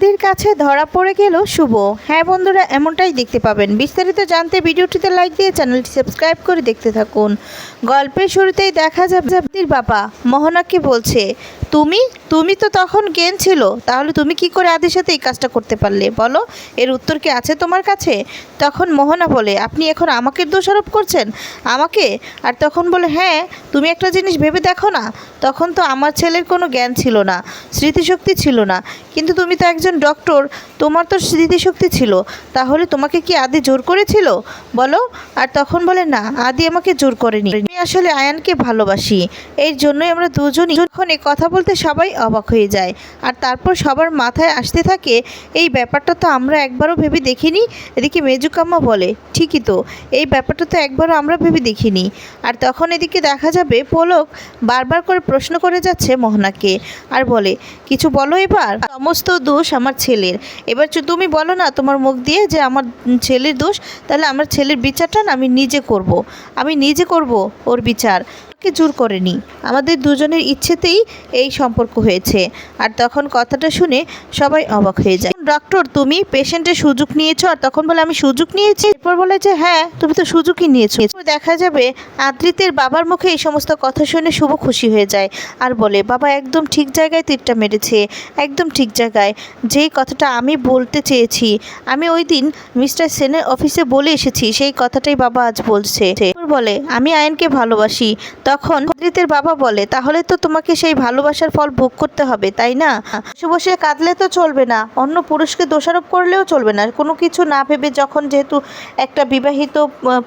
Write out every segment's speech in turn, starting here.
আদির কাছে ধরা পড়ে গেল শুভ। হ্যাঁ বন্ধুরা, এমনটাই দেখতে পাবেন। বিস্তারিত জানতে ভিডিওটিতে লাইক দিয়ে চ্যানেলটি সাবস্ক্রাইব করে দেখতে থাকুন। গল্পের শুরুতেই দেখা যাবে বাবা। মোহনাকে বলছে তুমি? তুমি তো তখন জ্ঞান ছিল। তাহলে তুমি কি করে আদির সাথে এই কাজটা করতে পারলে? বলো, এর উত্তর কি আছে তোমার কাছে? তখন মোহনা বলে, আপনি এখন আমাকে দোষারোপ করছেন? আমাকে? আর তখন বলে হ্যাঁ তুমি একটা জিনিস ভেবে দেখো না। তখন তো আমার ছেলের কোনো জ্ঞান ছিল না, স্মৃতিশক্তি ছিল না। কিন্তু তুমি তো একজন ডক্টর, তোমার তো স্মৃতিশক্তি ছিল। তাহলে তোমাকে কি আদি জোর করেছিল? বলো। আর তখন বলে, না, আদি আমাকে জোর করেনি। আমি আসলে আয়ানকে ভালোবাসি। এর জন্যই আমরা দুজনই যখন কথা বলতে সবাই অবাক হয়ে যায়। আর তারপর সবার মাথায় আসতে থাকে, এই ব্যাপারটা তো আমরা একবারও ভেবে দেখিনি। এদিকে মেজুকাম্মা বলে, ঠিকই তো, এই ব্যাপারটা তো একবারও আমরা ভেবে দেখিনি। আর তখন এদিকে দেখা যাবে পলক বারবার করে প্রশ্ন করে যাচ্ছে মোহনাকে, আর বলে, কিছু বলো এবার? সমস্ত দোষ আমার ছেলের। এবার তুমি বলো না তোমার মুখ দিয়ে যে আমার ছেলের দোষ, তাহলে আমার ছেলের বিচারটা না আমি নিজে করব। আমি নিজে করব ওর বিচার? কে জোর করেনি। আমাদের দুজনের ইচ্ছেতেই এই সম্পর্ক হয়েছে। আর তখন কথাটা শুনে সবাই অবাক হয়ে যায়। ডক্টর তুমি পেশেন্টের সুযোগ নিয়েছো আর তখন বলে, আমি সুযোগ নিয়েছি। এরপর বলে যে হ্যাঁ তুমি তো সুযোগই নিয়েছো। দেখা যাবে আদ্রিতের বাবার মুখে এই সমস্ত কথা শুনে শুভ খুশি হয়ে যায় আর বলে, বাবা একদম ঠিক জায়গায় তীরটা মেরেছে, একদম ঠিক জায়গায়। যেই কথাটা আমি বলতে চেয়েছি, আমি ওই দিন মিস্টার সেনের অফিসে বলে এসেছি, সেই কথাটাই বাবা আজ বলছে। বলে, আমি আয়নকে ভালোবাসি। তখন আদ্রিতের বাবা বলে, তাহলে তো তোমাকে সেই ভালোবাসার ফল ভোগ করতে হবে, তাই না? বসে বসে কাঁদলে তো চলবে না, অন্য পুরুষকে দোষারোপ করলেও চলবে না। কোনো কিছু না ভেবে যখন যেহেতু একটা বিবাহিত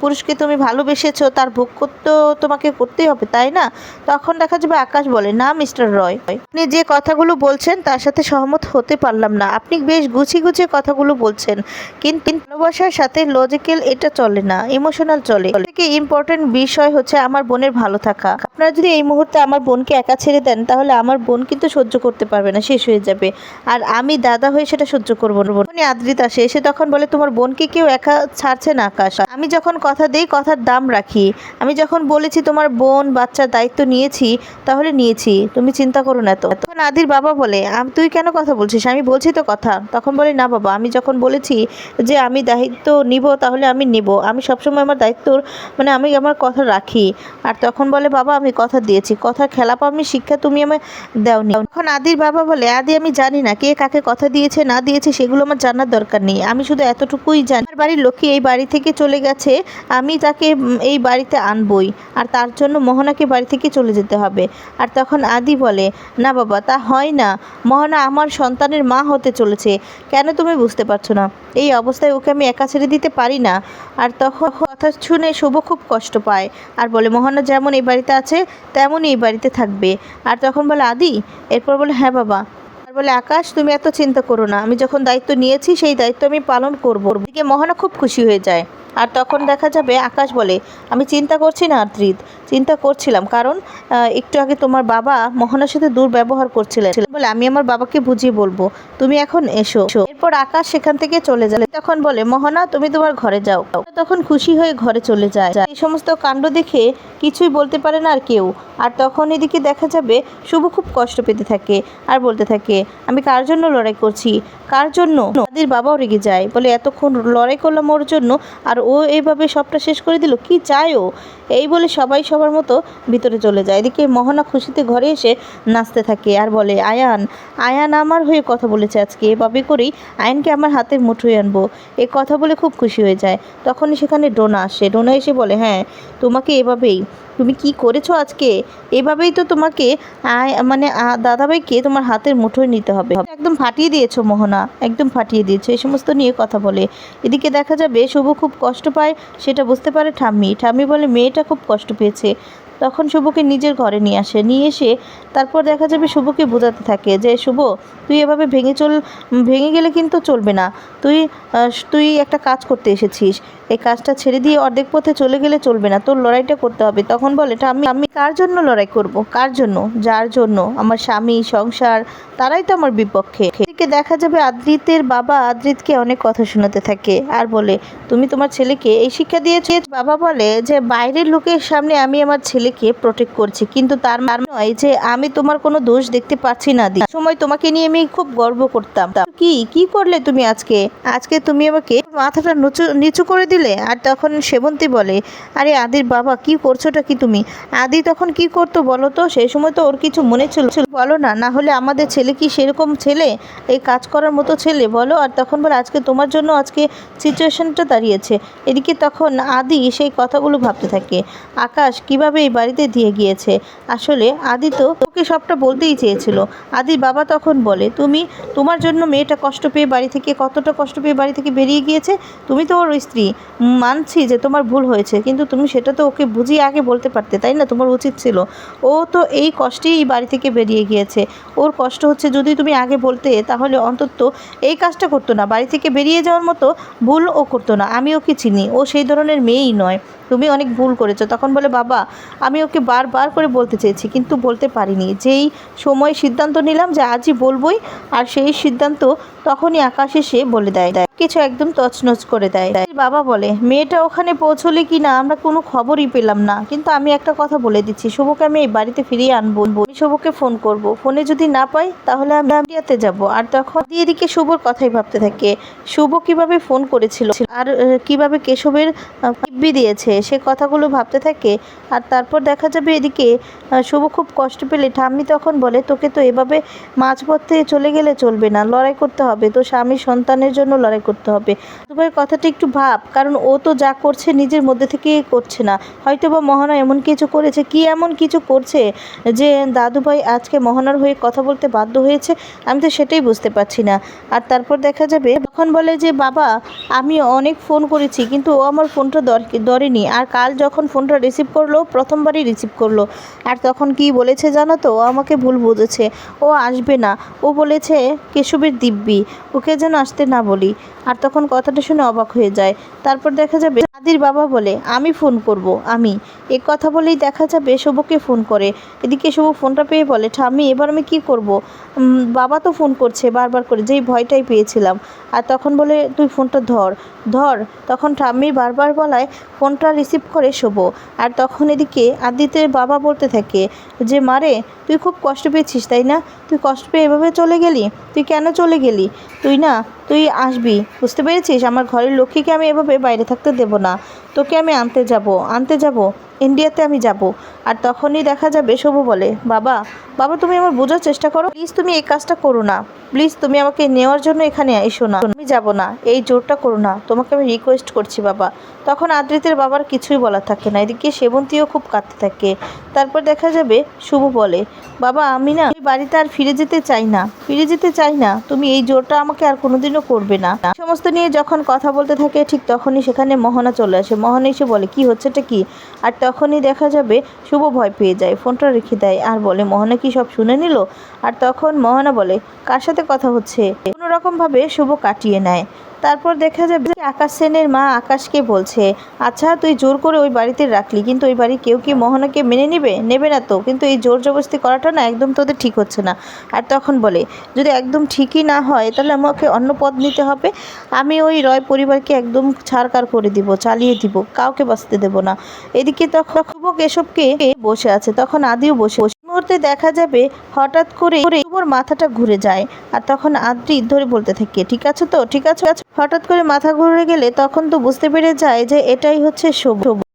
পুরুষকে তুমি ভালোবেসেছো, তার ভোগ করতেও তোমাকে করতেই হবে, তাই না? তখন দেখা যাবে আকাশ বলে, না, মিস্টার রয়, আপনি যে কথাগুলো বলছেন, তার সাথে সহমত হতে পারলাম না। আপনি বেশ গুছিয়ে গুছিয়ে কথাগুলো বলছেন, কিন্তু ভালোবাসার সাথে লজিক্যাল এটা চলে না ইমোশনাল চলে। থেকে ইম্পর্টেন্ট বিষয় হচ্ছে আমার বোনের ভালো থাকা। আপনারা যদি এই মুহূর্তে আমার বোনকে একা ছেড়ে দেন, তাহলে আমার বোন কিন্তু সহ্য করতে পারবে না, শেষ হয়ে যাবে। আর আমি দাদা হয়ে সেটা সহ্য করব না। আদ্রিত আসে, এসে তখন বলে, তোমার বোনকে কেউ একা ছাড়ছে না আকাশ। আমি যখন কথা দিই, কথার দাম রাখি। আমি যখন বলেছি, তোমার বোন বাচ্চার দায়িত্ব নিয়েছি, তাহলে নিয়েছি। তুমি চিন্তা করো না তো। তখন আদির বাবা বলে, "আম- তুই কেন কথা বলছিস? আমি বলছি তো কথা। তখন বলে, না বাবা, আমি যখন বলেছি যে আমি দায়িত্ব নিব, তাহলে আমি নিব। আমি সবসময় আমার দায়িত্ব মানে আমি আমার কথা রাখি। আর তখন বলে, বাবা, আমি কথা দিয়েছি। কথার খেলাপ আমি শিক্ষা তুমি আমায় দাওনি। তখন আদির বাবা বলে, আদি, আমি জানি না কে কাকে কথা দিয়েছে, না দিয়েছে, সেগুলো আমার জানার দরকার নেই। আমি শুধু এতটুকুই জানি, আমার বাড়ির লক্ষ্মী এই বাড়ি থেকে চলে গেছে, আমি তাকে এই বাড়িতে আনবই। আর তার জন্য মোহনাকে বাড়ি থেকে চলে যেতে হবে। আর তখন আদি বলে, না বাবা, তা হয় না। মোহনা আমার সন্তানের মা হতে চলেছে। কেন তুমি বুঝতে পারছ না? এই অবস্থায় ওকে আমি একা ছেড়ে দিতে পারি না। আর তখন কথা শুনে শুভ খুব কষ্ট পায়। আর বলে, মোহনা যেমন এই বাড়িতে আছে, তেমনই এই বাড়িতে থাকবে। আর তখন বলে, আদি? এরপর বলে হ্যাঁ বাবা। আর বলে, আকাশ, তুমি এত চিন্তা করো না। আমি যখন দায়িত্ব নিয়েছি, সেই দায়িত্ব আমি পালন করব। দিকে মোহনা খুব খুশি হয়ে যায়। আর তখন দেখা যাবে, আকাশ বলে, আমি চিন্তা করছি না, আদ্রিত। চিন্তা করছিলাম। কারণ একটু আগে তোমার বাবা মোহনার সাথে দুর্ব্যবহার করছিলেন। বলে, আমি আমার বাবাকে বুঝিয়ে বলব। তুমি এখন এসো। এরপর আকাশ সেখান থেকে চলে যায়। তখন বলে, মোহনা, তুমি তোমার ঘরে যাও। তখন খুশি হয়ে ঘরে চলে যায়। এই সমস্ত কাণ্ড দেখে কিছুই বলতে পারে না আর কেউ। আর তখন এদিকে দেখা যাবে, শুভ খুব কষ্ট পেতে থাকে আর বলতে থাকে, আমি কার জন্য লড়াই করছি? কার জন্য? আদির বাবাও রেগে যায়। বলে, এতক্ষণ লড়াই করলাম ওর জন্য, আর ও এইভাবে সবটা শেষ করে দিল। কি চায় ও? এই বলে সবাই সবাই সবার মতো ভিতরে চলে যায়। এদিকে মহানা খুশিতে ঘরে এসে নাচতে থাকে আর বলে, আয়ান আয়ান আমার হয়ে কথা বলেছে আজকে এভাবে করেই আয়ানকে আমার হাতে মুঠোয় আনব। এ কথা বলে খুব খুশি হয়ে যায়। তখনই সেখানে ডোনা আসে। ডোনা এসে বলে হ্যাঁ তোমাকে এভাবেই তুমি কি করেছ আজকে? এভাবেই তো তোমাকে মানে দাদাভাইকে তোমার হাতের মুঠোয় নিতে হবে। একদম ফাটিয়ে দিয়েছ মোহনা, একদম ফাটিয়ে দিয়েছ। এই সমস্ত নিয়ে কথা বলে। এদিকে দেখা যাবে শুভ খুব কষ্ট পায়, সেটা বুঝতে পারে ঠাম্মি। ঠাম্মি বলে, মেয়েটা খুব কষ্ট পেয়েছে। তখন শুভকে নিজের ঘরে নিয়ে আসে। নিয়ে এসে তারপর দেখা যাবে শুভকে বোঝাতে থাকে যে, শুভ, তুই এভাবে ভেঙে চল, ভেঙে গেলে কিন্তু চলবে না। তুই তুই একটা কাজ করতে এসেছিস। এই কাজটা ছেড়ে দিয়ে অর্ধেক পথে চলে গেলে চলবে না। তোর লড়াইটা করতে হবে। তখন বলে আমি আমি কার জন্য লড়াই করব? কার জন্য? যার জন্য? আমার স্বামী, সংসার, তারাই তো আমার বিপক্ষে। এদিকে দেখা যাবে আদ্রিতের বাবা আদ্রিতকে অনেক কথা শোনাতে থাকে আর বলে, তুমি তোমার ছেলেকে এই শিক্ষা দিয়েছ? বাবা বলে যে, বাইরের লোকের সামনে আমি আমার ছেলেকে ছেলেকে প্রোটেক্ট করছি। কিন্তু তার মানে নয় যে আমি তোমার কোনো দোষ দেখতে পাচ্ছি না সময় তোমাকে নিয়ে আমি খুব গর্ব করতাম। কি কি করলে তুমি আজকে? আজকে তুমি আমাকে মাথাটা নুচু, নিচু করে দিলে? আর তখন সেবন্তী বলে, আরে আদির বাবা, কি করছোটা কি তুমি? আদি তখন কি করতো বলো তো? সেই সময় তো ওর কিছু মনে ছিল বলো না না হলে আমাদের ছেলে কি সেরকম ছেলে? এই কাজ করার মতো ছেলে, বলো। আর তখন বলে, আজকে তোমার জন্য আজকে সিচুয়েশনটা দাঁড়িয়েছে। এদিকে তখন আদি সেই কথাগুলো ভাবতে থাকে। আকাশ কীভাবে এই বাড়িতে দিয়ে গিয়েছে? আসলে আদি তো ওকে সবটা বলতেই চেয়েছিল। আদির বাবা তখন বলে, তুমি তোমার জন্য মেয়েটা কষ্ট পেয়ে বাড়ি থেকে, কতটা কষ্ট পেয়ে বাড়ি থেকে বেরিয়ে গিয়েছে? তুমি তো ওর স্ত্রী। মানছি যে তোমার ভুল হয়েছে, কিন্তু তুমি সেটা তো ওকে বুঝিয়ে আগে বলতে পারতে, তাই না? তোমার উচিত ছিল। ও তো এই কষ্টেই এই বাড়ি থেকে বেরিয়ে গিয়েছে। ওর কষ্ট হচ্ছে যদি তুমি আগে বলতে, তাহলে অন্তত এই কাজটা করতো না। বাড়ি থেকে বেরিয়ে যাওয়ার মতো ভুল ও করতো না। আমি ওকে চিনি। ও সেই ধরনের মেয়েই নয়। তুমি অনেক ভুল করেছ। তখন বলে, বাবা, আমি ওকে বারবার করে বলতে চেয়েছি, কিন্তু বলতে পারিনি। যেই সময় সিদ্ধান্ত নিলাম যে আজই বলবোই, আর সেই সিদ্ধান্ত তখনই আকাশে সে বলে দেয় দেয়। কিছু একদম তছনছ করে দেয়। বাবা বলে, মেয়েটা ওখানে পৌঁছলে কি না? আমরা কোনো খবরই পেলাম না। কিন্তু আমি একটা কথা বলে দিচ্ছি, শুভকে আমি এই বাড়িতে ফিরিয়ে আনব। আমি শুভকে ফোন করব। ফোনে যদি না পাই, তাহলে আমি আমিয়াতে যাব। আর তখন এদিকে শুভর কথাই ভাবতে থাকে, শুভ কীভাবে ফোন করেছিল? আর কীভাবে কেশবের দিব্যি দিয়েছে? সে কথাগুলো ভাবতে থাকে। আর তারপর দেখা যাবে এদিকে শুভ খুব কষ্ট পেলে ঠাম্মি তখন বলে, তোকে তো এভাবে মাঝপথে চলে গেলে চলবে না। লড়াই করতে হবে। তো স্বামী সন্তানের জন্য লড়াই করতে হবে। দুভাইয়ের কথাটা একটু ভাব, কারণ ও তো যা করছে নিজের মধ্যে থেকে করছে না। হয়তো বা মহানা এমন কিছু করেছে, কি এমন কিছু করছে যে দাদুভাই আজকে মহানার হয়ে কথা বলতে বাধ্য হয়েছে? আমি তো সেটাই বুঝতে পারছি না। আর তারপর দেখা যাবে তখন বলে যে, বাবা, আমি অনেক ফোন করেছি, কিন্তু ও আমার ফোনটা ধরেনি। আর কাল যখন ফোনটা রিসিভ করল, প্রথমবারই রিসিভ করল। আর তখন কি বলেছে জানো তো? ও আমাকে ভুল বুঝেছে। ও আসবে না। ও বলেছে, কেশবের দিব্যি, ওকে যেন আসতে না বলি। আর তখন কথাটা শুনে অবাক হয়ে যায়। তারপর দেখা যাবে আদির বাবা বলে, আমি ফোন করব, আমি। এ কথা বলেই দেখা যাবে শুভকে ফোন করে। এদিকে শুভ ফোনটা পেয়ে বলে, ঠাম্মি, এবার আমি কি করব? বাবা তো ফোন করছে বারবার করে, যেই ভয়টাই পেয়েছিলাম। আর তখন বলে, তুই ফোনটা ধর ধর। তখন ঠাম্মি বারবার বলায়, ফোনটা রিসিভ করে শুভ। আর তখন এদিকে আদিত্যের বাবা বলতে থাকে, যে মারে তুই খুব কষ্ট পেয়েছিস, তাই না? তুই কষ্ট পেয়ে এভাবে চলে গেলি? তুই কেন চলে গেলি? তুই না, তুই আসবি, বুঝতে পেরেছিস? আমার ঘরের লক্ষ্মীকে আমি এভাবে বাইরে থাকতে দেব না। তোকে আমি আনতে যাব আনতে যাব। ইন্ডিয়াতে আমি যাব। আর তখনই দেখা যাবে, শুভ বলে, বাবা বাবা, তুমি আমার বোঝার চেষ্টা করো। প্লিজ তুমি এই কাজটা করো না। প্লিজ তুমি আমাকে নেওয়ার জন্য এখানে এসো না। আমি যাব না। এই জোরটা করো না। তোমাকে আমি রিকোয়েস্ট করছি, বাবা। তখন আদ্রিতের বাবার কিছুই বলা থাকে না। এদিকে সেবন্তীও খুব কাঁদতে থাকে। তারপর দেখা যাবে, শুভ বলে, বাবা, আমি না বাড়িতে আর ফিরে যেতে চাই না। ফিরে যেতে চাই না। তুমি এই জোরটা আমাকে আর কোনোদিনও করবে না। সমস্ত নিয়ে যখন কথা বলতে থাকে, ঠিক তখনই সেখানে মোহনা চলে আসে। মোহনা এসে বলে, কি হচ্ছেটা কি? আর তখনই দেখা যাবে, শুভ ভয় পেয়ে যায়। ফোনটা রেখে দেয় আর বলে, মোহনা কি সব শুনে নিল? আর তখন মোহনা বলে, কার সাথে কথা হচ্ছে? কোনো রকম ভাবে শুভ কাটিয়ে নেয়। তারপর দেখা যাবে আকাশ সেনের মা আকাশকে বলছে আচ্ছা তুই জোর করে ওই বাড়িতে রাখলি, কিন্তু ওই বাড়ি কেউ কি মোহনাকে মেনে নেবে? নেবে না তো, কিন্তু এই জোর জবরদস্তি করাটা না একদম তোদের ঠিক হচ্ছে না। আর তখন বলে, যদি একদম ঠিকই না হয়, তাহলে আমাকে অন্য পদ নিতে হবে। আমি ওই রয় পরিবারকে একদম ছাড়কার করে দিব, চালিয়ে দিব, কাউকে বাঁচতে দেব না। এদিকে তখন শুভ এসবকে বসে আছে, তখন আদিও বসে মুহূর্তে দেখা যাবে, হঠাৎ করে ওর মাথাটা ঘুরে যায়। আর তখন আদ্রি ধরে বলতে থাকে, ঠিক আছে তো? ঠিক আছে? হঠাৎ করে মাথা ঘুরে গেলে তখন তো বুঝতে পেরে যায় যে এটাই হচ্ছে শুভ।